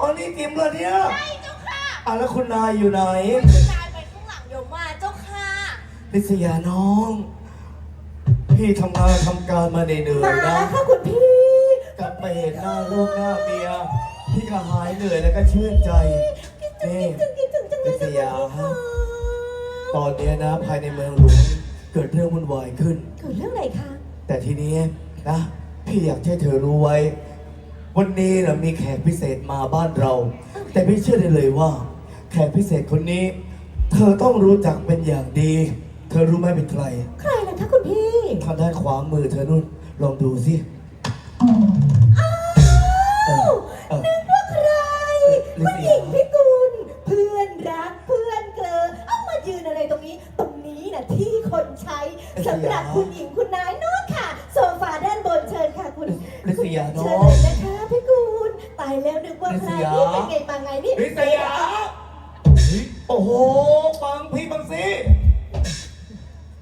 อ๋อนี่ติมเหรอเนี่ยใช่เจ้าค่ะอะแล้วคุณนายอยู่ไหนคุณนายไปข้างหลังเดี๋ยวมาเจ้าค่ะ ลิศยาน้อง พี่ทำงานทำการมาเหนื่อยมาๆนะ แล้วค่ะคุณพี่ กลับไปเห็นหน้าลูกหน้าเมียพี่ก็หายเหนื่อยแล้วก็ชื่นใจนี่ถึงคิดถึงจังเลยลิศยาค่ะตอนเนี้ยนะภายในเมืองหลวงเกิดเรื่องวุ่นวายขึ้น เกิดเรื่องอะไรคะแต่ทีนี้นะ พี่อยากให้เธอรู้ไว้ วันนี้นะมีแขกพิเศษมาบ้านเรา แต่พี่เชื่อได้เลยว่า แขกพิเศษคนนี้ เธอต้องรู้จักเป็นอย่างดี เธอรู้ไหมเป็นใครใครล่ะคะคุณพี่ทางด้านขวามือเธอนุ่นลองดูสิเออเออ นึกว่าใครลิผู้ศหยาญิงพี่กุลเพื่อนรักเพื่อนเกลอเอามายืนอะไรตรงนี้ ตรงนี้นะที่คนใช้สำหรับคุณหญิงคุณนายโน้นค่ะ โซฟาด้านบนเชิญค่ะคุณลิศยาน้เชิอญงเลยนะคะพี่กุลตายแล้วนึกว่าใครลิศยานี่เป็นไงมาไงนี่ลิศยา โอ้โหฟังพี่บังสิ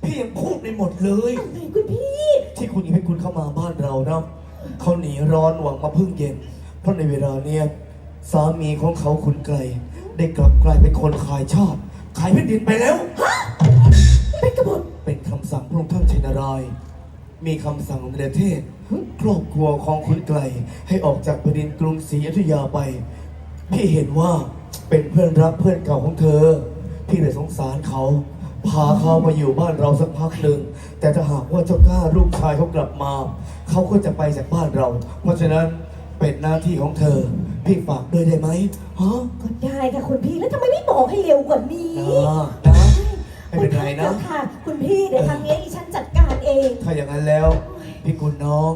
พี่ยังพูดไม่หมดเลย อะไรคุณพี่ ที่คุณหญิงให้คุณเข้ามาบ้านเรานะเขาหนีร้อนหวังมาพึ่งเย็น เพราะในเวลาเนี้ยสามีของเขาคุณไกล ได้กลับกลายเป็นคนขายชาติขายแผ่นดินไปแล้ว เป็นกบฏเป็นคำสั่งพระองค์ท่านชินารายณ์มีคำสั่งของประเทศครอบครัวของคุณไกล ให้ออกจากแผ่นดินกรุงศรีอยุธยาไป พี่เห็นว่าเป็นเพื่อนรักเพื่อนเก่าของเธอ พี่เลยสงสารเขา พาเขามาอยู่บ้านเราสักพักหนึ่ง แต่ถ้าหากว่าเจ้ากล้าลูกชายเขากลับมา เขาก็จะไปจากบ้านเรา เพราะฉะนั้นเป็นหน้าที่ของเธอ พี่ฝากด้วยได้ไหมฮะก็ได้ค่ะคุณพี่แล้วทำไมไม่บอกให้เร็วกว่านี้นะนะ ไม่เป็นไรนะ คุณค่ะ คุณพี่เดี๋ยวทางนี้ดิฉันจัดการเอง ถ้าอย่างนั้นแล้ว พี่กุลน้อง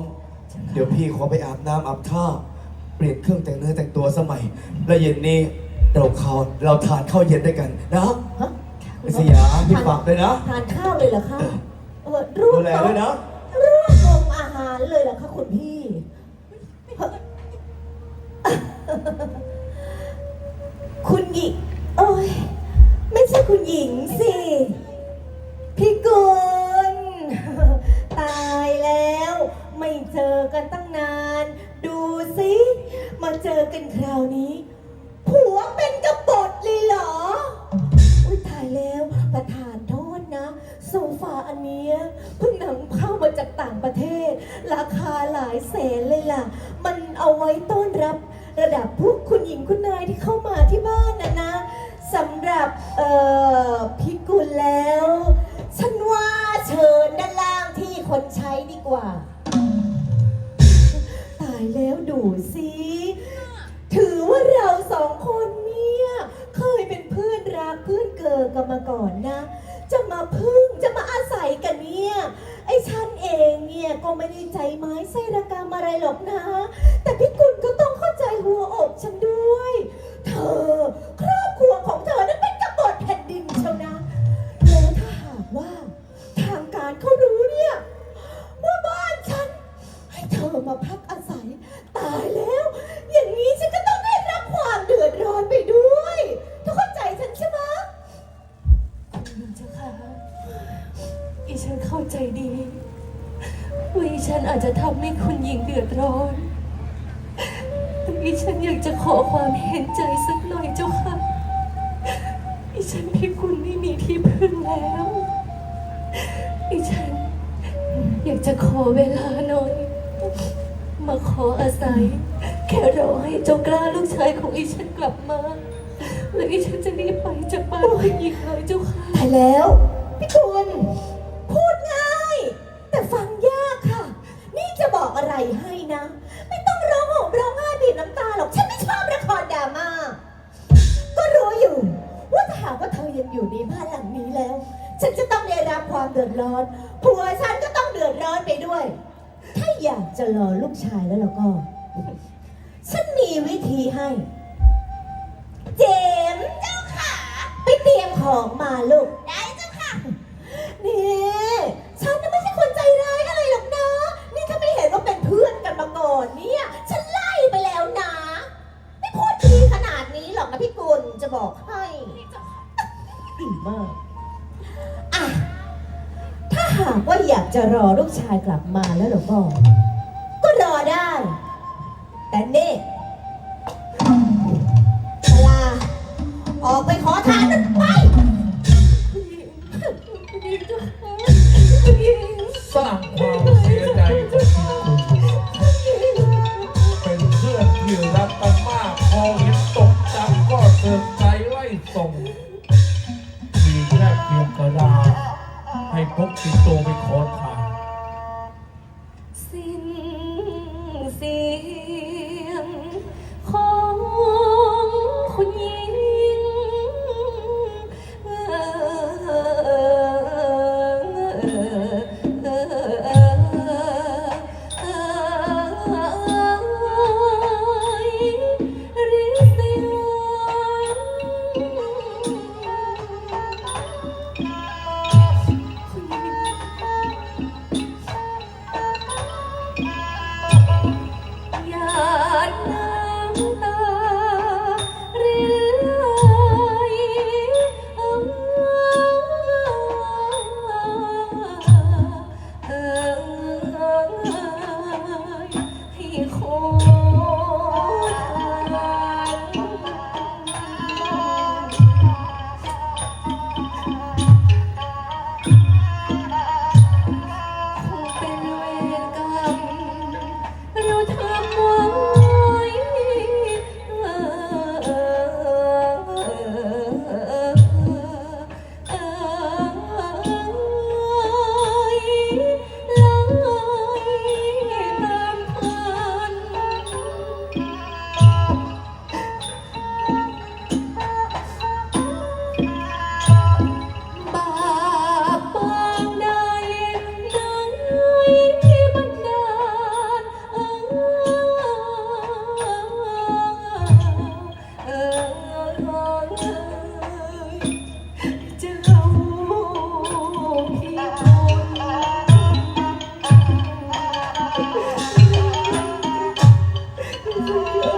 เดี๋ยวพี่ขอไปอาบน้ำอาบท่า เปลี่ยนเครื่องแต่งเนื้อแต่งตัวสมัย แล้วเย็นนี้เราเขาเราทานข้าวเย็นด้วยกันนะฮะลิศยาพี่ฝากด้วยนะทานข้าวเลยเหรอคะเออร่วดูมแลโต๊ะด้วยนะร่วมวงอาหารเลยเหรอคะคุณพี่ คุณหญิงโอ้ยไม่ใช่คุณหญิงสิ พี่กุล มาเจอกันคราวนี้ ผัวเป็นกบฏเลยเหรอ อุ้ยตายแล้วประธานโทษนะ โซฟาอันเนี้ยเพิ่งนำเข้ามาจากต่างประเทศ ราคาหลายแสนเลยล่ะ มันเอาไว้ต้อนรับระดับพวกคุณหญิงคุณนายที่เข้ามาที่บ้านนะนะสำหรับเอ่อพิกุลแล้ว ฉันว่าเชิญด้านล่างที่คนใช้ดีกว่า ตายแล้วดูสิ ก่อนนะ จะมาพึ่งจะมาอาศัยกันเนี่ย ไอ้ฉันเองเนี่ยก็ไม่ได้ใจไม้ไส้ระกรรมอะไรหรอกนะ แต่พี่กุลก็ต้องเข้าใจหัวอกฉันด้วย เธอ จ้าค่ะอีฉันเข้าใจดีว่าอีฉันอาจจะทำให้คุณหญิงเดือดร้อนแต่อีฉันอยากจะขอความเห็นใจสักหน่อยเจ้าค่ะอีฉันพี่คุณไม่มีที่พึ่งแล้วอีฉันอยากจะขอเวลาหน่อย มาขออาศัย แค่รอให้เจ้ากล้าลูกชายของอีฉันกลับมา แล้วอีฉันจะรีบไปจากบ้านคุณหญิงเลยเจ้า แล้ว พี่คุณ พูดง่าย แต่ฟังยากค่ะ นี่จะบอกอะไรให้นะ ไม่ต้องร้องห่มร้องไห้บีบน้ำตาหรอก ฉันไม่ชอบละครดราม่า ก็รู้อยู่ ว่าถ้าหากว่าเธอยังอยู่ในบ้านหลังนี้แล้ว ฉันจะต้องได้รับความเดือดร้อน ผัวฉันก็ต้องเดือดร้อนไปด้วย ถ้าอยากจะรอลูกชายแล้วเราก็ ฉันมีวิธีให้ ของมาลูก ได้เจ้าค่ะ นี่ฉันน่ะไม่ใช่คนใจร้ายอะไรหรอกนะ นี่ถ้าไม่เห็นว่าเป็นเพื่อนกันมาก่อนเนี่ย ฉันไล่ไปแล้วนะ ไม่พูดดีขนาดนี้หรอกนะพี่กุลจะบอกให้ดีมากอะถ้าหากว่าอยากจะรอลูกชายกลับมาแล้วเราก็ก็รอได้ แต่เน่ ส่งมีแค่เพียงกระดาษให้พกติดตัวไปขอทาน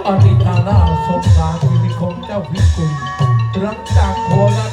อริตาล่าสงสารชีวิตของเจ้าพิกุลหลังจากโคราช